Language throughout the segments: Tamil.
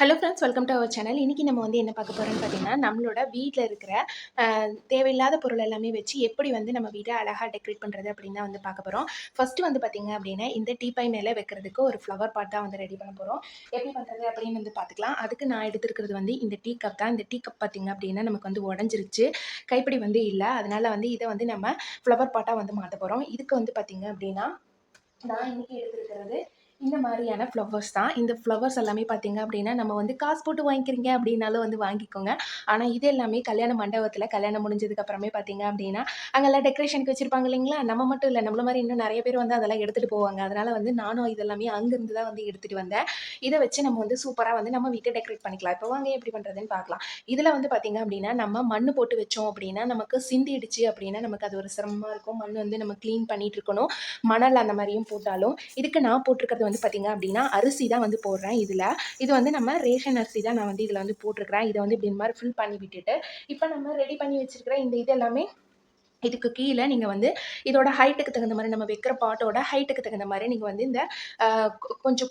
Hello friends welcome to our channel இன்றைக்கி நம்ம வந்து என்ன பார்க்க போகிறோம்னு பார்த்தீங்கன்னா நம்மளோட வீட்டில் இருக்கிற தேவையில்லாத பொருள் எல்லாமே வச்சு எப்படி வந்து நம்ம வீட்டை அழகாக டெக்கரேட் பண்ணுறது அப்படின்னு தான் வந்து பார்க்க போகிறோம் ஃபஸ்ட்டு வந்து பார்த்திங்க அப்படின்னா இந்த டீப்பை மேலே வைக்கிறதுக்கு ஒரு ஃப்ளவர் பாட் தான் வந்து ரெடி பண்ண போகிறோம் எப்படி பண்ணுறது அப்படின்னு வந்து பார்த்துக்கலாம். அதுக்கு நான் எடுத்துருக்கிறது வந்து இந்த டீ கப் தான். இந்த டீ கப் பார்த்திங்க அப்படின்னா நமக்கு வந்து உடஞ்சிருச்சு. கைப்பிடி வந்து இல்லை. அதனால் வந்து இதை வந்து நம்ம ஃப்ளவர் பாட்டாக வந்து மாற்ற போகிறோம் இதுக்கு வந்து பார்த்திங்க அப்படின்னா நான் இன்றைக்கி எடுத்துருக்கிறது இந்த மாதிரியான ஃப்ளவர்ஸ் தான். இந்த ஃப்ளவர்ஸ் எல்லாமே பார்த்தீங்க அப்படின்னா நம்ம வந்து காசு போட்டு வாங்கிக்கிறீங்க அப்படின்னாலும் வந்து வாங்கிக்கோங்க. ஆனால் இது எல்லாமே கல்யாண மண்டபத்தில் கல்யாணம் முடிஞ்சதுக்கப்புறமே பார்த்திங்க பார்த்தீங்க அப்படின்னா அங்கெல்லாம் டெக்கரேஷனுக்கு வச்சுருப்பாங்க இல்லைங்களா? நம்ம மட்டும் இல்லை நம்மள மாதிரி இன்னும் நிறைய பேர் வந்து அதெல்லாம் எடுத்துகிட்டு போவாங்க. அதனால் வந்து நானும் இதெல்லாமே அங்கேருந்து தான் வந்து எடுத்துகிட்டு வந்தேன். இதை வச்சு நம்ம வந்து சூப்பராக வந்து நம்ம வீட்டை டெக்கரேட் பண்ணிக்கலாம். இப்போ வாங்க எப்படி பண்ணுறதுன்னு பார்க்கலாம். இதில் வந்து பார்த்தீங்க அப்படின்னா நம்ம மண் போட்டு வச்சோம் அப்படின்னா நமக்கு சிந்திடுச்சு அப்படின்னா நமக்கு அது ஒரு சிரமமாக இருக்கும். மண் வந்து நம்ம க்ளீன் பண்ணிகிட்டு இருக்கணும். மணல் அந்த மாதிரியும் போட்டாலும் இதுக்கு நான் போட்டிருக்கிறது வந்து பார்த்திங்க அப்படின்னா அரிசி தான் வந்து போடுறேன் இதில். இது வந்து நம்ம ரேஷன் அரிசி தான் நான் வந்து இதில் வந்து போட்டிருக்கிறேன். இதை வந்து இப்படி இந்த மாதிரி ஃபில் பண்ணி விட்டுட்டு இப்போ நம்ம ரெடி பண்ணி வச்சிருக்கிற இந்த இது எல்லாமே இதுக்கு கீழே நீங்கள் வந்து இதோட ஹைட்டுக்கு தகுந்த மாதிரி நம்ம வைக்கிற பாட்டோட ஹைட்டுக்கு தகுந்த மாதிரி நீங்கள் வந்து இந்த கொஞ்சம்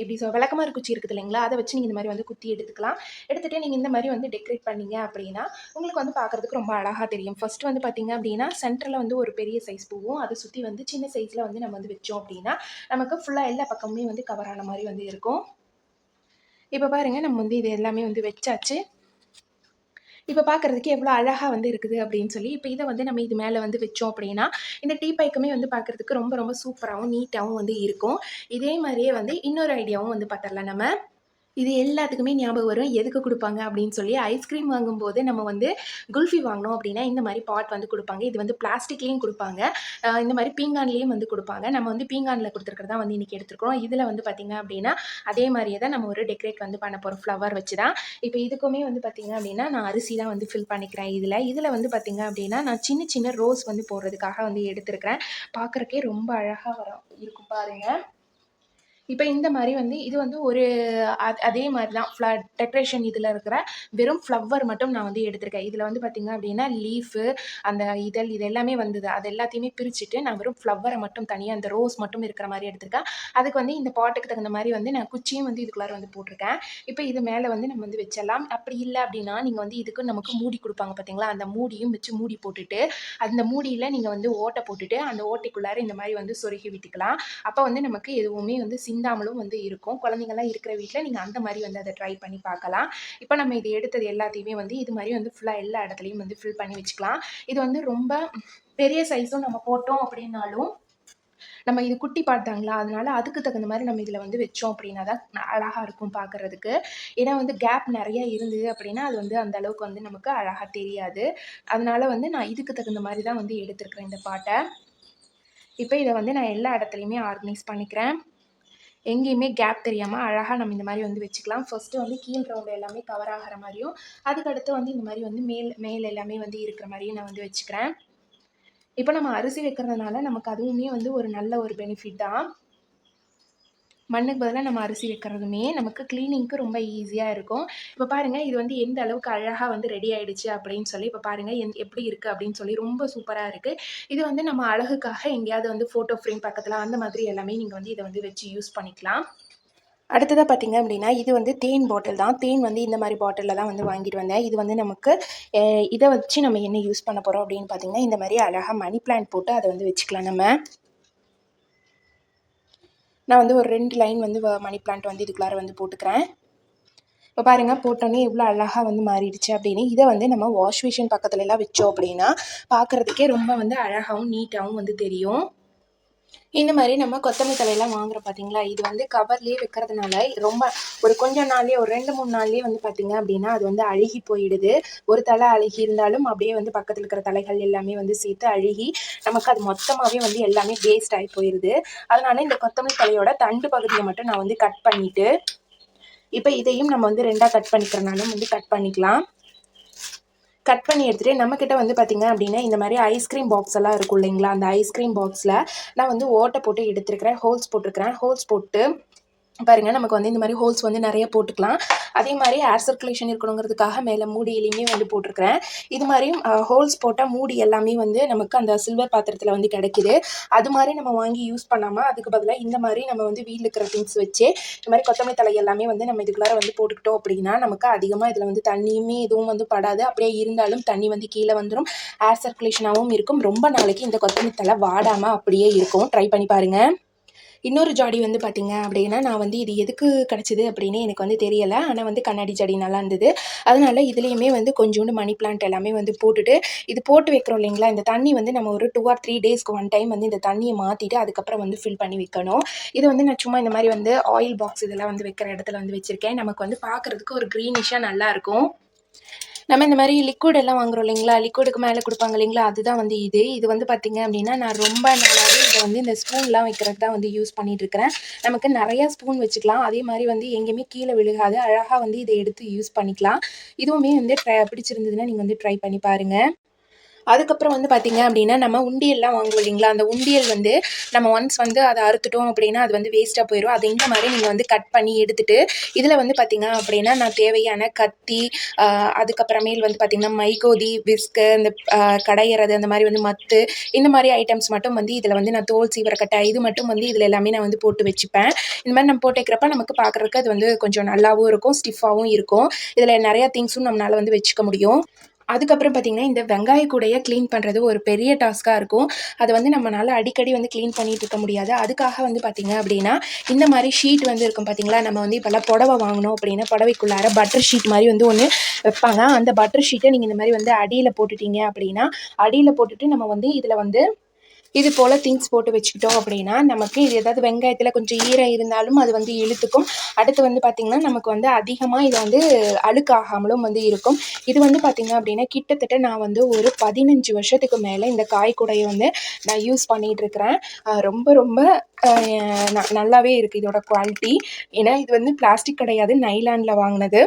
எப்படி சொல் விளக்கமாறு குச்சி இருக்குது இல்லைங்களா? அதை வச்சு நீங்கள் இந்த மாதிரி வந்து குத்தி எடுத்துக்கலாம். எடுத்துகிட்டு நீங்கள் இந்த மாதிரி வந்து டெக்கரேட் பண்ணீங்க அப்படின்னா உங்களுக்கு வந்து பார்க்குறதுக்கு ரொம்ப அழகாக தெரியும். ஃபர்ஸ்ட் வந்து பார்த்தீங்க அப்படின்னா சென்டரில் வந்து ஒரு பெரிய சைஸ் பூவும் அதை சுற்றி வந்து சின்ன சைஸில் வந்து நம்ம வந்து வச்சோம் அப்படின்னா நமக்கு ஃபுல்லாக எல்லா பக்கமுமே வந்து கவர் ஆன மாதிரி வந்து இருக்கும். இப்போ பாருங்கள் நம்ம வந்து இது எல்லாமே வந்து வச்சாச்சு. இப்போ பார்க்குறதுக்கு எவ்வளோ அழகாக வந்து இருக்குது அப்படின்னு சொல்லி இப்போ இதை வந்து நம்ம இது மேலே வந்து வச்சோம் அப்படின்னா இந்த டீ பைக்குமே வந்து பார்க்குறதுக்கு ரொம்ப ரொம்ப சூப்பராகவும் நீட்டாகவும் வந்து இருக்கும். இதே மாதிரியே வந்து இன்னொரு ஐடியாவும் வந்து பார்த்துடலாம் நம்ம இது எல்லாத்துக்குமே ஞாபகம் வரும். எதுக்கு கொடுப்பாங்க அப்படின்னு சொல்லி ஐஸ்கிரீம் வாங்கும்போது நம்ம வந்து குல்ஃபி வாங்கினோம் அப்படின்னா இந்த மாதிரி பாட் வந்து கொடுப்பாங்க. இது வந்து பிளாஸ்டிக்லேயும் கொடுப்பாங்க. இந்த மாதிரி பீங்கான்லேயும் வந்து கொடுப்பாங்க. நம்ம வந்து பீங்கானில் கொடுத்துருக்கிறதா வந்து இன்றைக்கி எடுத்துருக்கோம் இதில் வந்து பார்த்திங்க அப்படின்னா அதே மாதிரியே தான் நம்ம ஒரு டெக்கரேட் வந்து பண்ண போகிறோம் ஃப்ளவர் வச்சு தான் இப்போ இதுக்குமே வந்து பார்த்திங்க அப்படின்னா நான் அரிசி தான் வந்து ஃபில் பண்ணிக்கிறேன் இதில். இதில் வந்து பார்த்திங்க அப்படின்னா நான் சின்ன சின்ன ரோஸ் வந்து போடுறதுக்காக வந்து எடுத்துருக்கிறேன். பார்க்குறக்கே ரொம்ப அழகாக வரும். இருக்கும் பாருங்கள் இப்போ இந்த மாதிரி வந்து இது வந்து ஒரு அதே மாதிரி தான். ஃப்ள டெக்ரேஷன் இதில் இருக்கிற வெறும் ஃப்ளவர் மட்டும் நான் வந்து எடுத்திருக்கேன். இதில் வந்து பார்த்திங்க அப்படின்னா லீஃபு அந்த இதழ் இது எல்லாமே வந்தது. அது எல்லாத்தையுமே பிரிச்சுட்டு நான் வெறும் ஃப்ளவரை மட்டும் தனியாக அந்த ரோஸ் மட்டும் இருக்கிற மாதிரி எடுத்திருக்கேன். அதுக்கு வந்து இந்த பாட்டுக்கு தகுந்த மாதிரி வந்து நான் குச்சியும் வந்து இதுக்குள்ளார வந்து போட்டிருக்கேன். இப்போ இது மேலே வந்து நம்ம வந்து வச்சிடலாம் அப்படி இல்லை அப்படின்னா நீங்கள் வந்து இதுக்கு நமக்கு மூடி கொடுப்பாங்க பார்த்தீங்களா அந்த மூடியும் வச்சு மூடி போட்டுட்டு அந்த மூடியில் நீங்கள் வந்து ஓட்டை போட்டுட்டு அந்த ஓட்டைக்குள்ளார இந்த மாதிரி வந்து சொருகி விட்டுக்கலாம். அப்போ வந்து நமக்கு எதுவுமே வந்து சிந்தாமலும் வந்து இருக்கும். குழந்தைங்கள்லாம் இருக்கிற வீட்டில் நீங்கள் அந்த மாதிரி வந்து அதை ட்ரை பண்ணி பார்க்கலாம். இப்போ நம்ம இது எடுத்தது எல்லாத்தையுமே வந்து இது மாதிரி வந்து ஃபுல்லாக எல்லா இடத்துலையும் வந்து ஃபில் பண்ணி வச்சுக்கலாம். இது வந்து ரொம்ப பெரிய சைஸும் நம்ம போட்டோம் அப்படின்னாலும் நம்ம இது குட்டி பார்த்தாங்களா அதனால அதுக்கு தகுந்த மாதிரி நம்ம இதில் வந்து வச்சோம் அப்படின்னா தான் அழகாக இருக்கும் பார்க்குறதுக்கு. ஏன்னா வந்து கேப் நிறைய இருந்தது அப்படின்னா அது வந்து அந்த அளவுக்கு வந்து நமக்கு அழகாக தெரியாது. அதனால வந்து நான் இதுக்கு தகுந்த மாதிரி தான் வந்து எடுத்திருக்கிறேன் இந்த பாட்டை. இப்போ இதை வந்து நான் எல்லா இடத்துலையுமே ஆர்கனைஸ் பண்ணிக்கிறேன். எங்கேயுமே கேப் தெரியாமல் அழகாக நம்ம இந்த மாதிரி வந்து வச்சுக்கலாம். ஃபர்ஸ்ட்டு வந்து கீழ் ரவுண்டு எல்லாமே கவர் ஆகிற மாதிரியும் அதுக்கடுத்து வந்து இந்த மாதிரி வந்து மேல் மேல் எல்லாமே வந்து இருக்கிற மாதிரியும் நான் வந்து வச்சுக்கிறேன். இப்போ நம்ம அரிசி வைக்கிறதுனால நமக்கு அதுவுமே வந்து ஒரு நல்ல ஒரு பெனிஃபிட் தான். மண்ணுக்கு பதிலாக நம்ம அரிசி வைக்கிறதுமே நமக்கு க்ளீனிங்க்கு ரொம்ப ஈஸியாக இருக்கும். இப்போ பாருங்கள் இது வந்து எந்த அளவுக்கு அழகாக வந்து ரெடி ஆகிடுச்சு அப்படின்னு சொல்லி இப்போ பாருங்கள் எந் எப்படி இருக்குது அப்படின்னு சொல்லி ரொம்ப சூப்பராக இருக்குது இது வந்து நம்ம அழகுக்காக எங்கேயாவது வந்து ஃபோட்டோ ஃப்ரேம் பக்கத்தில் அந்த மாதிரி எல்லாமே நீங்கள் வந்து இதை வந்து வச்சு யூஸ் பண்ணிக்கலாம். அடுத்ததாக பார்த்தீங்க அப்படின்னா இது வந்து தேன் பாட்டில் தான். தேன் வந்து இந்த மாதிரி பாட்டிலில் தான் வந்து வாங்கிட்டு வந்தேன். இது வந்து நமக்கு இதை வச்சு நம்ம என்ன யூஸ் பண்ண போகிறோம் அப்படின்னு பார்த்தீங்கன்னா இந்த மாதிரி அழகாக மணி பிளான்ட் போட்டு அதை வந்து வச்சுக்கலாம் நம்ம. நான் வந்து ஒரு ரெண்டு லைன் வந்து மணி பிளான்ட் வந்து இதுக்குள்ளார வந்து போட்டுக்கிறேன். இப்போ பாருங்கள் போட்டோன்னே எவ்வளோ அழகாக வந்து மாறிடுச்சு அப்படின்னு. இதை வந்து நம்ம வாஷ் மிஷின் பக்கத்துலலாம் வச்சோம் அப்படின்னா பார்க்குறதுக்கே ரொம்ப வந்து அழகாகவும் நீட்டாகவும் வந்து தெரியும். இந்த மாதிரி நம்ம கொத்தமல்லி தலையெல்லாம் வாங்குறோம் பார்த்தீங்களா இது வந்து கவர்லேயே வைக்கிறதுனால ரொம்ப ஒரு கொஞ்ச நாள்லயே ஒரு ரெண்டு மூணு நாள்லயே வந்து பார்த்தீங்க அப்படின்னா அது வந்து அழுகி போயிடுது. ஒரு தலை அழுகி இருந்தாலும் அப்படியே வந்து பக்கத்தில் இருக்கிற தலைகள் எல்லாமே வந்து சேர்த்து அழுகி நமக்கு அது மொத்தமாகவே வந்து எல்லாமே வேஸ்ட் ஆகி போயிடுது அதனால இந்த கொத்தமல்லி தலையோட தண்டு பகுதியை மட்டும் நான் வந்து கட் பண்ணிட்டு இப்போ இதையும் நம்ம வந்து ரெண்டாக கட் பண்ணிக்கிறனாலும் வந்து கட் பண்ணிக்கலாம். கட் பண்ணி எடுத்துகிட்டு நம்மக்கிட்ட வந்து பார்த்திங்க அப்படின்னா இந்த மாதிரி ஐஸ்கிரீம் பாக்ஸ் எல்லாம் இருக்கும் இல்லைங்களா? அந்த ஐஸ்கிரீம் பாக்ஸில் நான் வந்து ஓட்டை போட்டு எடுத்துருக்கிறேன் ஹோல்ஸ் போட்டிருக்கிறேன். ஹோல்ஸ் போட்டு பாருங்கள் நமக்கு வந்து இந்த மாதிரி ஹோல்ஸ் வந்து நிறைய போட்டுக்கலாம். அதே மாதிரி ஏர் சர்க்குலேஷன் இருக்கணுங்கிறதுக்காக மேலே மூடியிலையுமே வந்து போட்டிருக்கிறேன். இது மாதிரியும் ஹோல்ஸ் போட்டால் மூடி எல்லாமே வந்து நமக்கு அந்த சில்வர் பாத்திரத்தில் வந்து கிடைக்குது. அது மாதிரி நம்ம வாங்கி யூஸ் பண்ணாமல் அதுக்கு பதிலாக இந்த மாதிரி நம்ம வந்து வீட்டில் இருக்கிற திங்ஸ் வச்சு இந்த மாதிரி கொத்தமல்லி தழை எல்லாமே வந்து நம்ம இதுக்குள்ளார வந்து போட்டுக்கிட்டோம் அப்படின்னா நமக்கு அதிகமாக இதில் வந்து தண்ணியுமே எதுவும் வந்து படாது. அப்படியே இருந்தாலும் தண்ணி வந்து கீழே வந்துடும் ஏர் சர்க்குலேஷனாகவும் இருக்கும். ரொம்ப நாளைக்கு இந்த கொத்தமல்லி தழை வாடாமல் அப்படியே இருக்கும். ட்ரை பண்ணி பாருங்கள் இன்னொரு ஜாடி வந்து பார்த்திங்க அப்படின்னா நான் வந்து இது எதுக்கு கிடச்சிது அப்படின்னு எனக்கு வந்து தெரியலை. ஆனால் வந்து கண்ணாடி ஜாடி நல்லா இருந்தது. அதனால் இதுலேயுமே வந்து கொஞ்சோண்டு மணி பிளான்ட் எல்லாமே வந்து போட்டுட்டு இது போட்டு வைக்கிறோம் இல்லைங்களா? இந்த தண்ணி வந்து நம்ம ஒரு டூ ஆர் த்ரீ டேஸ்க்கு ஒன் டைம் வந்து இந்த தண்ணியை மாற்றிட்டு அதுக்கப்புறம் வந்து ஃபில் பண்ணி வைக்கணும். இது வந்து நான் சும்மா இந்த மாதிரி வந்து ஆயில் பாக்ஸ் இதெல்லாம் வந்து வைக்கிற இடத்துல வந்து வச்சுருக்கேன். நமக்கு வந்து பார்க்குறதுக்கு ஒரு க்ரீனிஷாக நல்லாயிருக்கும் நம்ம இந்த மாதிரி லிக்விட் எல்லாம் வாங்குறோம் இல்லைங்களா? லிக்விடுக்கு மேலே கொடுப்பாங்க இல்லைங்களா? அதுதான் வந்து இது. இது வந்து பார்த்திங்க அப்படின்னா நான் ரொம்ப நாளாகவே இதை வந்து இந்த ஸ்பூன்லாம் வைக்கிறதுக்கு தான் வந்து யூஸ் பண்ணிட்டு இருக்கிறேன். நமக்கு நிறையா ஸ்பூன் வச்சுக்கலாம். அதே மாதிரி வந்து எங்கேயுமே கீழே விழுகாது. அழகாக வந்து இதை எடுத்து யூஸ் பண்ணிக்கலாம். இதுவுமே வந்து ட்ரை பிடிச்சிருந்ததுன்னா நீங்கள் வந்து ட்ரை பண்ணி பாருங்கள் அதுக்கப்புறம் வந்து பார்த்திங்க அப்படின்னா நம்ம உண்டியல்லாம் வாங்குவோம் இல்லைங்களா? அந்த உண்டியல் வந்து நம்ம ஒன்ஸ் வந்து அதை அறுத்துட்டோம் அப்படின்னா அது வந்து வேஸ்ட்டாக போயிடும் அது இந்த மாதிரி நீங்கள் வந்து கட் பண்ணி எடுத்துகிட்டு இதில் வந்து பார்த்திங்க அப்படின்னா நான் தேவையான கத்தி அதுக்கப்புறமேல் வந்து பார்த்திங்கன்னா மைகோதி விஸ்கு இந்த கடையிறது அந்த மாதிரி வந்து மத்து இந்த மாதிரி ஐட்டம்ஸ் மட்டும் வந்து இதில் வந்து நான் தோல் சீவரக்கட்டை இது மட்டும் வந்து இதில் எல்லாமே நான் வந்து போட்டு வச்சுப்பேன். இந்த மாதிரி நம்ம போட்டுக்கிறப்ப நமக்கு பார்க்குறதுக்கு அது வந்து கொஞ்சம் நல்லாவும் இருக்கும் ஸ்டிஃபாகவும் இருக்கும். இதில் நிறையா திங்ஸும் நம்மளால் வந்து வச்சுக்க முடியும். அதுக்கப்புறம் பார்த்திங்கன்னா இந்த வெங்காய கூடையை க்ளீன் பண்ணுறது ஒரு பெரிய டாஸ்க்காக இருக்கும். அதை வந்து நம்மளால் அடிக்கடி வந்து க்ளீன் பண்ணிகிட்டு இருக்க முடியாது. அதுக்காக வந்து பார்த்திங்க அப்படின்னா இந்த மாதிரி ஷீட் வந்து இருக்கும் பார்த்தீங்களா நம்ம வந்து இப்போல்லாம் புடவை வாங்கினோம் அப்படின்னா புடவைக்குள்ளார பட்டர் ஷீட் மாதிரி வந்து ஒன்று வைப்பாங்க. அந்த பட்டர் ஷீட்டை நீங்கள் இந்த மாதிரி வந்து அடியில் போட்டுட்டீங்க அப்படின்னா அடியில் போட்டுட்டு நம்ம வந்து இதில் வந்து இது போல் திங்ஸ் போட்டு வச்சுக்கிட்டோம் அப்படின்னா நமக்கு இது ஏதாவது வெங்காயத்தில் கொஞ்சம் ஈரம் இருந்தாலும் அது வந்து இழுத்துக்கும். அடுத்து வந்து பார்த்திங்கன்னா நமக்கு வந்து அதிகமாக இது வந்து அழுக்காகாமலும் வந்து இருக்கும். இது வந்து பார்த்திங்க அப்படின்னா கிட்டத்தட்ட நான் வந்து ஒரு பதினஞ்சு வருஷத்துக்கு மேலே இந்த காய் குடையை வந்து நான் யூஸ் பண்ணிகிட்டு இருக்கிறேன் ரொம்ப ரொம்ப ந- நல்லாவே இருக்குது இதோட குவாலிட்டி ஏன்னா இது வந்து பிளாஸ்டிக் கிடையாது நைலானில் வாங்கினது.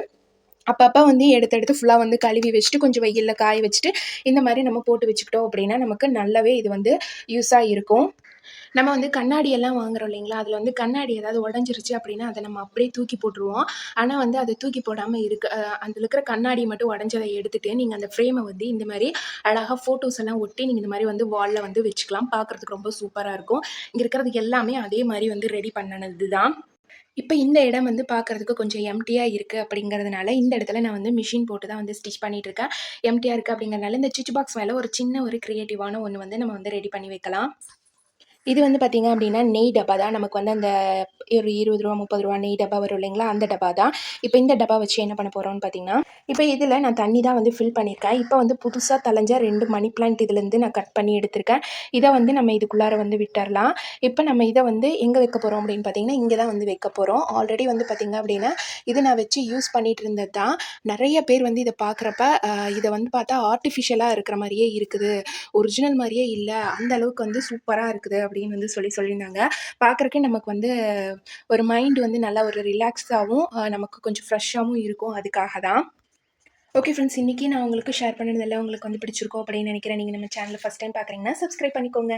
அப்பப்போ வந்து எடுத்து எடுத்து ஃபுல்லாக வந்து கழுவி வச்சுட்டு கொஞ்சம் வெயிலில் காய வச்சுட்டு இந்த மாதிரி நம்ம போட்டு வச்சுக்கிட்டோம் அப்படின்னா நமக்கு நல்லாவே இது வந்து யூஸாக இருக்கும். நம்ம வந்து கண்ணாடி எல்லாம் வாங்குறோம் இல்லைங்களா? அதில் வந்து கண்ணாடி ஏதாவது உடஞ்சிருச்சு அப்படின்னா அதை நம்ம அப்படியே தூக்கி போட்டுருவோம். ஆனால் வந்து அதை தூக்கி போடாமல் இருக்க அதில் இருக்கிற கண்ணாடி மட்டும் உடஞ்சதை எடுத்துகிட்டு நீங்கள் அந்த ஃப்ரேமை வந்து இந்த மாதிரி அழகாக ஃபோட்டோஸ் எல்லாம் ஒட்டி நீங்கள் இந்த மாதிரி வந்து வாலில் வந்து வச்சுக்கலாம். பார்க்குறதுக்கு ரொம்ப சூப்பராக இருக்கும். இங்கே இருக்கிறது எல்லாமே அதே மாதிரி வந்து ரெடி பண்ணனது தான் இப்போ இந்த இடம் வந்து பார்க்குறதுக்கு கொஞ்சம் எம்டியாக இருக்குது அப்படிங்கிறதுனால இந்த இடத்துல நான் வந்து மிஷின் போட்டு தான் வந்து ஸ்டிச் பண்ணிட்டு இருக்கேன். எம்டியாக இருக்குது அப்படிங்கிறதுனால இந்த ஸ்டிச் பாக்ஸ் மேலே ஒரு சின்ன ஒரு க்ரியேட்டிவான ஒன்று வந்து நம்ம வந்து ரெடி பண்ணி வைக்கலாம். இது வந்து பார்த்திங்க அப்படின்னா நெய் டப்பா தான். நமக்கு வந்து அந்த ஒரு இருபது ரூபா முப்பது ரூபா நெய் டப்பா வரும் இல்லைங்களா? அந்த டப்பா தான். இப்போ இந்த டப்பா வச்சு என்ன பண்ண போகிறோம்னு பார்த்தீங்கன்னா இப்போ இதில் நான் தண்ணி தான் வந்து ஃபில் பண்ணியிருக்கேன் இப்போ வந்து புதுசாக தலைஞ்ச ரெண்டு மணி பிளான்ட் இதுலேருந்து நான் கட் பண்ணி எடுத்திருக்கேன். இதை வந்து நம்ம இதுக்குள்ளார வந்து விட்டுறலாம். இப்போ நம்ம இதை வந்து எங்கே வைக்க போகிறோம் அப்படின்னு பார்த்தீங்கன்னா இங்கே தான் வந்து வைக்க போகிறோம் ஆல்ரெடி வந்து பார்த்திங்க அப்படின்னா இது நான் வச்சு யூஸ் பண்ணிகிட்டு இருந்தது தான். நிறைய பேர் வந்து இதை பார்க்குறப்ப இதை வந்து பார்த்தா ஆர்டிஃபிஷியலாக இருக்கிற மாதிரியே இருக்குது. ஒரிஜினல் மாதிரியே இல்லை. அந்த அளவுக்கு வந்து சூப்பராக இருக்குது அப்படின்னு வந்து சொல்லி சொல்லியிருந்தாங்க. பார்க்குறக்கே நமக்கு வந்து ஒரு மைண்ட் வந்து நல்லா ஒரு ரிலாக்ஸாகவும் நமக்கு கொஞ்சம் ஃப்ரெஷ்ஷாகவும் இருக்கும். அதுக்காக தான். ஓகே ஃப்ரெண்ட்ஸ் இன்றைக்கி நான் உங்களுக்கு ஷேர் பண்ணதெல்லாம் உங்களுக்கு வந்து பிடிச்சிருக்கோம் அப்படின்னு நினைக்கிறேன். நீங்கள் நம்ம சேனலில் ஃபஸ்ட் டைம் பார்க்குறீங்கன்னா சப்ஸ்கிரைப் பண்ணிக்கோங்க.